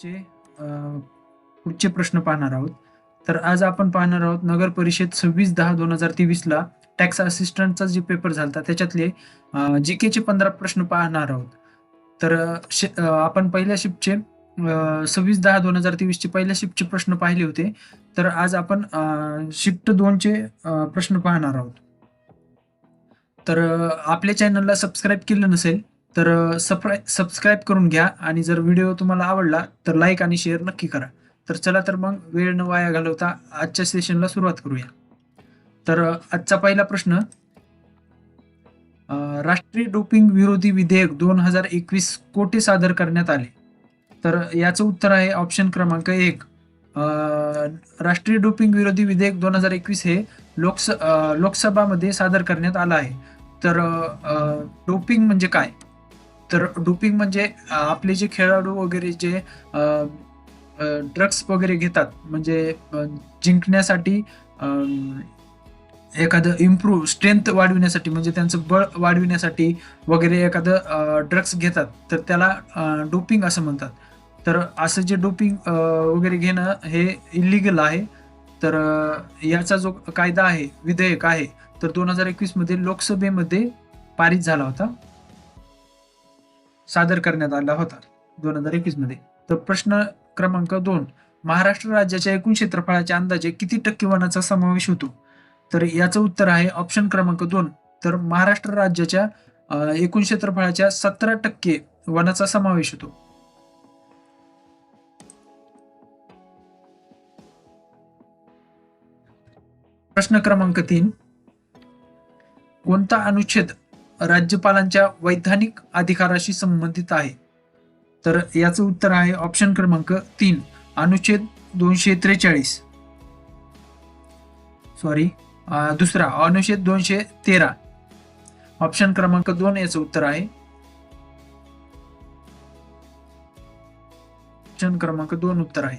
चे पुढचे प्रश्न पाहणार आहोत. तर आज आपण पाहणार आहोत नगर परिषद सव्वीस दहा दोन हजार तेवीसला टॅक्स असिस्टंटचा जे पेपर झाला त्याच्यातले जी केचे पंधरा प्रश्न पाहणार आहोत. तर आपण पहिल्या शिफ्टचे सव्वीस दहा दोन हजार तेवीसचे पहिल्या शिफ्टचे प्रश्न पाहिले होते. तर आज आपण शिफ्ट दोनचे प्रश्न पाहणार आहोत. तर आपल्या चॅनलला सबस्क्राईब केलं नसेल तर सबस्क्राईब करून घ्या आणि जर व्हिडिओ तुम्हाला आवडला तर लाईक आणि शेअर नक्की करा. तर चला तर मग वेळ न वाया घालवता आजच्या सेशनला सुरुवात करूया. तर आजचा पहिला प्रश्न राष्ट्रीय डोपिंग विरोधी विधेयक दोन हजार एकवीस कोठे सादर करण्यात आले? तर याचं उत्तर आहे ऑप्शन क्रमांक एक. राष्ट्रीय डोपिंग विरोधी विधेयक दोन हजार एकवीस हे लोकस लोकसभामध्ये सादर करण्यात आलं आहे. तर डोपिंग म्हणजे काय? तर डोपिंग म्हणजे आपले जे खेळाडू वगैरे जे ड्रग्स वगैरे घेतात म्हणजे जिंकण्यासाठी एखादं इम्प्रूव्ह स्ट्रेंथ वाढविण्यासाठी म्हणजे त्यांचं बळ वाढविण्यासाठी वगैरे एखादं ड्रग्स घेतात तर त्याला डोपिंग असं म्हणतात. तर असं जे डोपिंग वगैरे घेणं हे इलिगल आहे तर याचा जो कायदा आहे विधेयक आहे तर दोन हजार एकवीसमध्ये लोकसभेमध्ये पारित झाला होता. सादर करण्यात आला होता. दोन हजार एकवीसमध्ये. तर प्रश्न क्रमांक दोन महाराष्ट्र राज्याच्या एकूण क्षेत्रफळाच्या अंदाजे किती टक्के वनाचा समावेश होतो? तर याचं उत्तर आहे ऑप्शन क्रमांक दोन. तर महाराष्ट्र राज्याच्या एकूण क्षेत्रफळाच्या सतरा टक्के वनाचा समावेश होतो. प्रश्न क्रमांक तीन. कोणता अनुच्छेद राज्यपालांच्या वैधानिक अधिकाराशी संबंधित आहे. तर याचं उत्तर आहे ऑप्शन क्रमांक तीन अनुच्छेद दोनशे त्रेचाळीस. सॉरी दुसरा अनुच्छेद दोनशे तेरा. ऑप्शन क्रमांक दोन याचं उत्तर आहे. ऑप्शन क्रमांक दोन उत्तर आहे.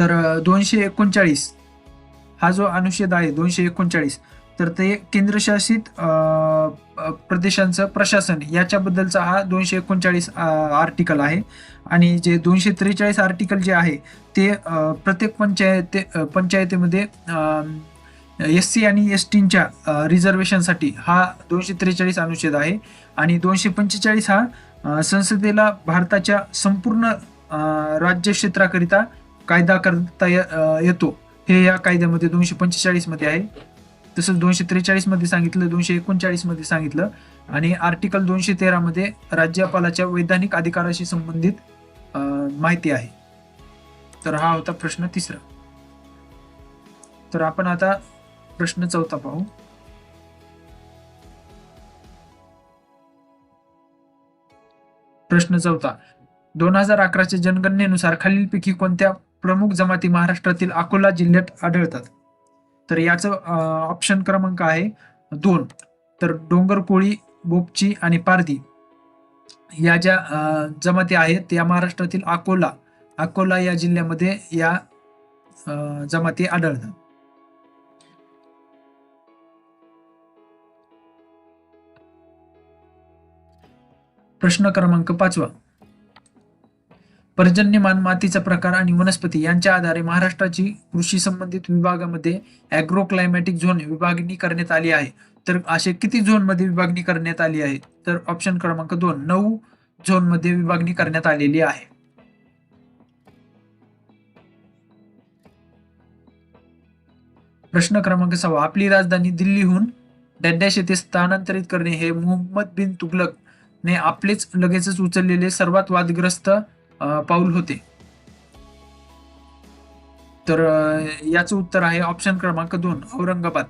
तर दोनशे एकोणचाळीस. हा जो अनुच्छेद आहे दोनशे एकोणचाळीस तर ते केंद्रशासित प्रदेशांचं प्रशासन याच्याबद्दलचा हा दोनशे एकोणचाळीस आर्टिकल आहे. आणि जे दोनशे त्रेचाळीस आर्टिकल जे आहे ते प्रत्येक पंचायत पंचायतीमध्ये एस सी आणि एस टींच्या रिझर्वेशनसाठी हा दोनशे त्रेचाळीस अनुच्छेद आहे. आणि दोनशे पंचेचाळीस हा संसदेला भारताच्या संपूर्ण राज्य क्षेत्राकरिता कायदा करता ये- येतो. हे या कायद्यामध्ये दोनशे पंचेचाळीसमध्ये आहे. तसंच दोनशे त्रेचाळीसमध्ये सांगितलं दोनशे एकोणचाळीसमध्ये सांगितलं आणि आर्टिकल दोनशे तेरा मध्ये राज्यपालाच्या वैधानिक अधिकाराशी संबंधित माहिती आहे. तर हा होता प्रश्न तिसरा. तर आपण आता प्रश्न चौथा पाहू. प्रश्न चौथा. दोन हजार अकराच्या जनगणनेनुसार खालीलपैकी कोणत्या प्रमुख जमाती महाराष्ट्रातील अकोला जिल्ह्यात आढळतात? तर याचं ऑप्शन क्रमांक आहे दोन. तर डोंगर कोळी बोपची आणि पारधी या ज्या जमाती आहेत त्या महाराष्ट्रातील अकोला. अकोला या जिल्ह्यामध्ये या जमाती आढळतात. प्रश्न क्रमांक पाचवा. पर्जन्यमान मातीचा प्रकार आणि वनस्पती यांच्या आधारे महाराष्ट्राची कृषी संबंधित विभागामध्ये अॅग्रो क्लायमॅटिक झोन विभागणी करण्यात आली आहे. तर असे किती झोनमध्ये विभागणी करण्यात आली आहे? तर ऑप्शन क्रमांक दोन नऊ झोनमध्ये विभागणी करण्यात आलेली आहे. प्रश्न क्रमांक सहा आपली राजधानी दिल्लीहून डॅडॅश येथे स्थानांतरित करणे हे मुहम्मद बिन तुगलक ने आपलेच लगेचच उचललेले सर्वात वादग्रस्त पाऊल होते. तर याचं उत्तर आहे ऑप्शन क्रमांक दोन औरंगाबाद.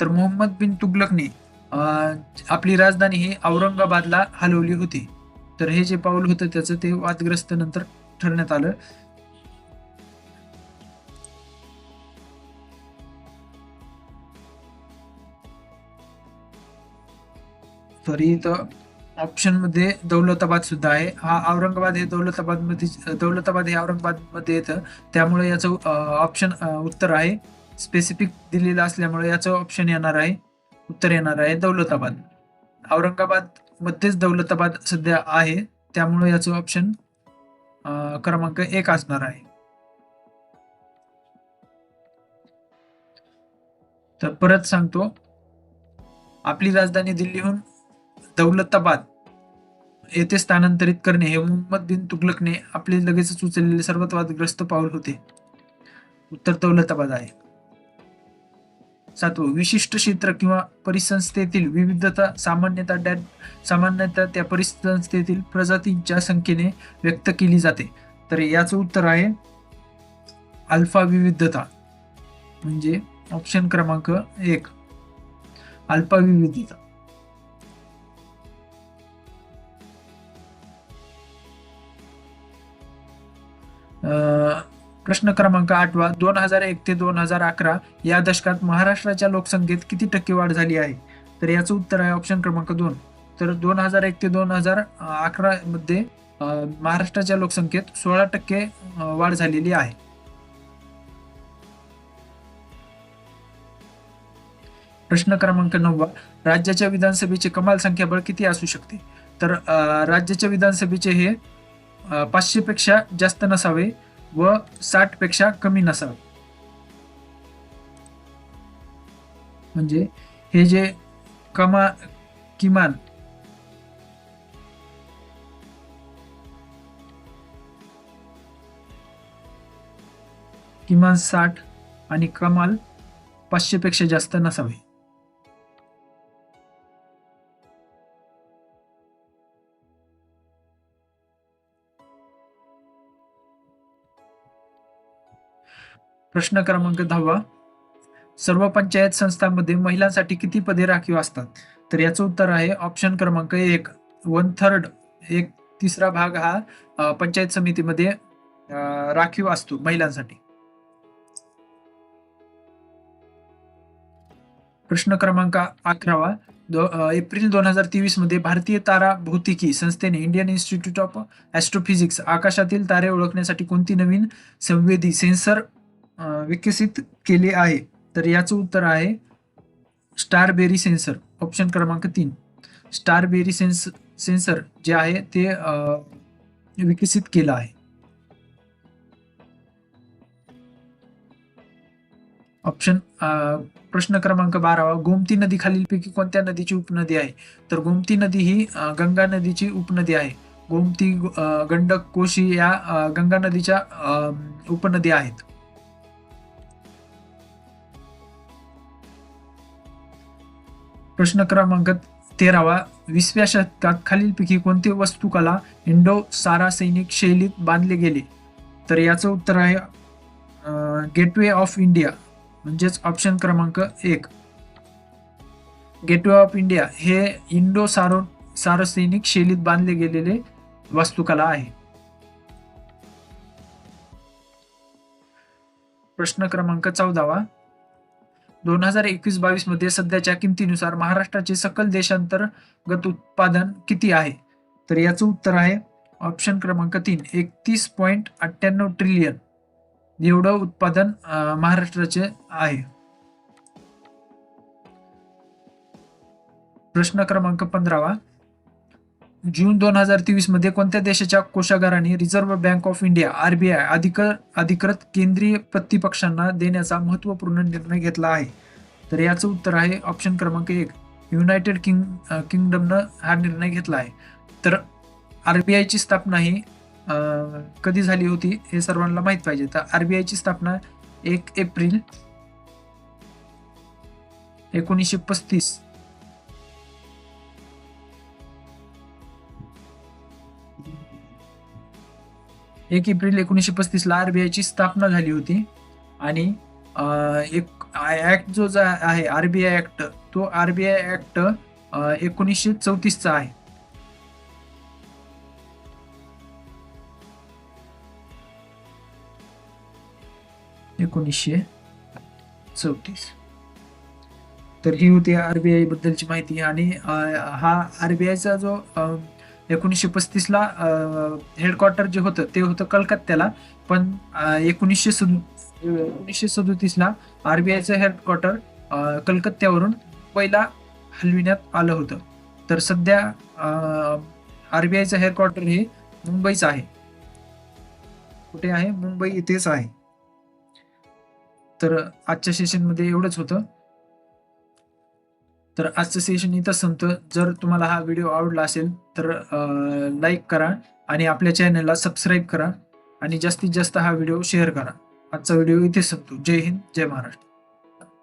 तर मोहम्मद बिन तुगलकने आपली राजधानी ही औरंगाबादला हलवली होती. तर हे जे पाऊल होतं त्याचं ते वादग्रस्त नंतर ठरण्यात आलं. सॉरी इथं ऑप्शनमध्ये दौलताबाद सुद्धा आहे. हा औरंगाबाद हे दौलताबादमध्ये दौलताबाद हे औरंगाबादमध्ये येतं. त्यामुळे याचं ऑप्शन उत्तर आहे. स्पेसिफिक दिलेलं असल्यामुळे याचं ऑप्शन येणार आहे. उत्तर येणार आहे दौलताबाद. औरंगाबाद मध्येच दौलताबाद सध्या आहे. त्यामुळे याचं ऑप्शन क्रमांक एक असणार आहे. तर परत सांगतो. आपली राजधानी दिल्लीहून दौलताबाद येथे स्थानांतरित करणे हे मोहम्मद बिन तुगलकने आपले लगेचच उचललेले सर्वात वादग्रस्त पाऊल होते. उत्तर दौलताबाद आहे. सातवं विशिष्ट क्षेत्र किंवा परिसंस्थेतील विविधता सामान्यतः डॅ सामान्यतः त्या परिसंस्थेतील प्रजातींच्या संख्येने व्यक्त केली जाते. तर याचं उत्तर आहे अल्फा विविधता म्हणजे ऑप्शन क्रमांक एक अल्फा विविधता. प्रश्न क्रमांक आठवा दोन हजार एक ते दोन हजार अकरा या दशकात महाराष्ट्राच्या लोकसंख्येत किती टक्के वाढ झाली आहे? तर याचं उत्तर आहे ऑप्शन क्रमांक दोन. तर दोन हजार एक ते दोन हजार अकरा मध्ये महाराष्ट्राच्या लोकसंख्येत सोळा टक्के वाढ झालेली आहे. प्रश्न क्रमांक नववा राज्याच्या विधानसभेचे कमाल संख्याबळ किती असू शकते? तर राज्याच्या विधानसभेचे हे पाचशे पेक्षा जास्त नसावे व साठपेक्षा कमी नसावे. म्हणजे हे जे कमा किमान किमान साठ आणि कमाल पाचशे पेक्षा जास्त नसावे. प्रश्न क्रमांक दहावा. सर्व पंचायत संस्थांमध्ये महिलांसाठी किती पदे राखीव असतात? तर याचं उत्तर आहे ऑप्शन क्रमांक एक. वन थर्ड एक तिसरा भाग हा पंचायत समितीमध्ये राखीव असतो महिलांसाठी. प्रश्न क्रमांक अकरावा. दो- एप्रिल दोन हजार तेवीसमध्ये भारतीय तारा भौतिकी संस्थेने इंडियन इन्स्टिट्यूट ऑफ ऍस्ट्रोफिजिक्स आकाशातील तारे ओळखण्यासाठी कोणती नवीन संवेदी सेन्सर विकसित केले आहे. तर याचं उत्तर आहे स्टारबेरी सेन्सर ऑप्शन क्रमांक तीन. स्टारबेरी सेन्स सेन्सर जे आहे ते विकसित केलं आहे. ऑप्शन प्रश्न क्रमांक बारावा. गोमती नदी खालीलपैकी कोणत्या नदीची उपनदी आहे? तर गोमती नदी ही गंगा नदीची उपनदी आहे. गोमती गंडक कोशी या गंगा नदीच्या उपनदी आहेत. प्रश्न क्रमांक तेरावा विसव्या शतकात खालीलपैकी कोणते वस्तुकला इंडो सारा सैनिक शैलीत बांधले गेले? तर याचं उत्तर आहे गेटवे ऑफ इंडिया म्हणजेच ऑप्शन क्रमांक एक. गेटवे ऑफ इंडिया हे इंडो सारो सार्वसैनिक शैलीत बांधले गेलेले वास्तुकला आहे. प्रश्न क्रमांक चौदावा दोन हजार एकवीस बावीसमध्ये सध्याच्या किमतीनुसार महाराष्ट्राचे सकल देशांतर्गत उत्पादन किती आहे? तर याचं उत्तर आहे ऑप्शन क्रमांक तीन एकतीस पॉईंट अठ्ठ्याण्णव ट्रिलियन एवढं उत्पादन महाराष्ट्राचे आहे. प्रश्न क्रमांक पंधरावा जून दोन हजार तेवीसमध्ये कोणत्या देशाच्या कोषागाराने reserve bank of India RBI अधिक अधिकृत केंद्रीय प्रतिपक्षांना देण्याचा महत्त्वपूर्ण निर्णय घेतला आहे? तर याचं उत्तर आहे ऑप्शन क्रमांक एक. युनायटेड किंग किंगडमनं हा निर्णय घेतला आहे. तर आरबीआयची स्थापना ही कधी झाली होती हे सर्वांना माहीत पाहिजे. तर आरबीआयची स्थापना एक एप्रिल एकोणीसशे पस्तीस एक एप्रिल एकोणीसशे पस्तीसला आर बी आयची स्थापना झाली होती. आणि एक ऍक्ट जो जा आहे आरबीआय ऍक्ट तो आरबीआय ऍक्ट एकोणीसशे चौतीसचा आहे. एकोणीसशे चौतीस. तर ही होती आरबीआय बद्दलची माहिती आणि अं, हा आरबीआयचा जो एकोणीसशे पस्तीसला हेडक्वार्टर जे होतं ते होतं कलकत्त्याला. पण एकोणीसशे सदु एकोणीसशे सदुतीसला आर बी आरबीआयचं हेडक्वार्टर कलकत्त्यावरून मुंबईला हलविण्यात आलं होतं. तर सध्या अं, आरबीआयचं हेडक्वार्टर हे मुंबईचं आहे. कुठे आहे? मुंबई इथेच आहे. तर आजच्या सेशनमध्ये एवढंच होतं. तर आजचं सेशन इथं संपतं. जर तुम्हाला हा व्हिडिओ आवडला असेल तर लाईक करा आणि आपल्या चॅनलला सबस्क्राईब करा आणि जास्तीत जास्त हा व्हिडिओ शेअर करा. आजचा व्हिडिओ इथे संपतो. जय हिंद जय महाराष्ट्र.